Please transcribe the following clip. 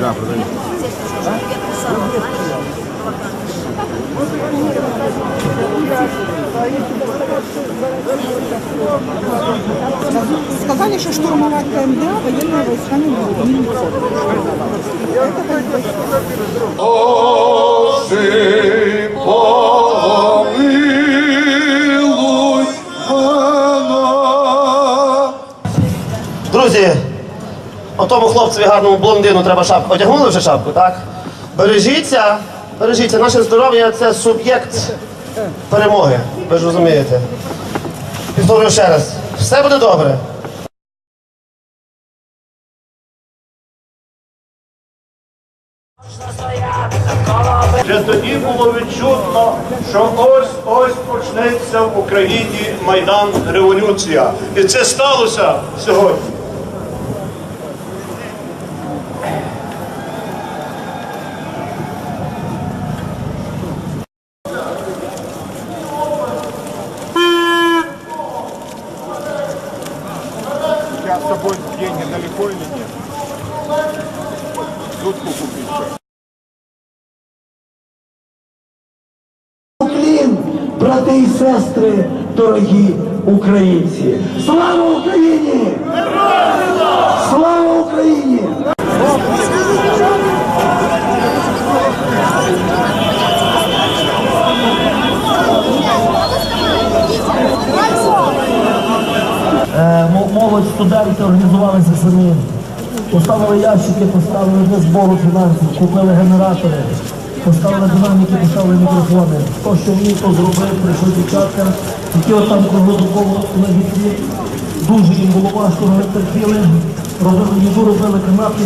Да, продаю. Сказали, что штурмовать КМДА военные войска не будут. Боже, помилуй мене. Друзі, отому хлопцеві гарному блондину треба шапку. Одягнули вже шапку, так? Бережіться, бережіться, наше здоров'я це суб'єкт перемоги. Ви ж розумієте. Повторюю ще раз. Все буде добре. Вже тоді було відчутно, що ось ось почнеться в Україні Майдан революція. І це сталося сьогодні. С собой деньги далеко или нет? Дудку купить. Уклін, брати і сестри, дорогі українці! Слава Україні! Слава Україні! Е, мо- молодь, студенти організувалися самі. Поставили ящики, поставили для збору фінансів, купили генератори, поставили динаміки, поставили мікрофони. Хто що вмів, то зробив, прийшли дівчатка, які отам там круглодобово на вітрі. Дуже їм було важко, вони терпіли, їжу, робили канапки.